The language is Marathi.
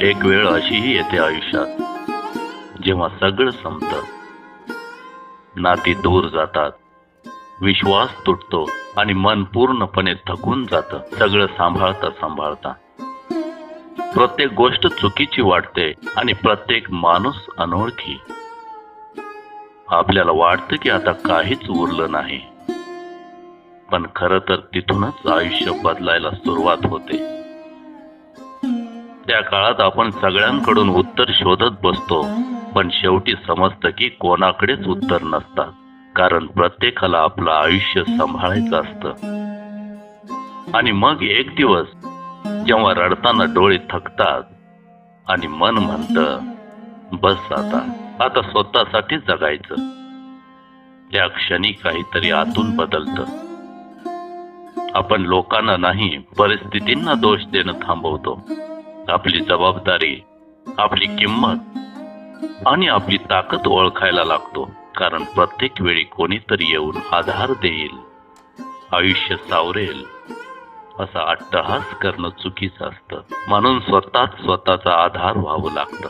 एक वेळ अशीही येते आयुष्यात जेव्हा सगळं संपतं. नाती दूर जातात विश्वास तुटतो आणि मन पूर्णपणे थकून जातं सगळं सांभाळता सांभाळता. प्रत्येक गोष्ट चुकीची वाटते आणि प्रत्येक माणूस अनोळखी. आपल्याला वाटतं की आता काहीच उरलं नाही. पण खरं तर तिथूनच आयुष्य बदलायला सुरुवात होते. त्या काळात आपण सगळ्यांकडून उत्तर शोधत बसतो. पण शेवटी समजतं की कोणाकडेच उत्तर नसतात. कारण प्रत्येकाला आपलं आयुष्य सांभाळायचं असतं. आणि मग एक दिवस जेव्हा रडताना डोळे थकतात आणि मन म्हणत बस आता आता स्वतःसाठी जगायचं. त्या क्षणी काहीतरी आतून बदलतं. आपण लोकांना नाही परिस्थितींना दोष देणं थांबवतो. आपली जबाबदारी आपली किंमत आणि आपली ताकद ओळखायला लागतो. कारण प्रत्येक वेळी कोणीतरी येऊन आधार देईल. आयुष्य सावरेल असा अट्टहास करणं चुकीचं असतं. म्हणून स्वतःच स्वतःचा आधार व्हावं लागतं.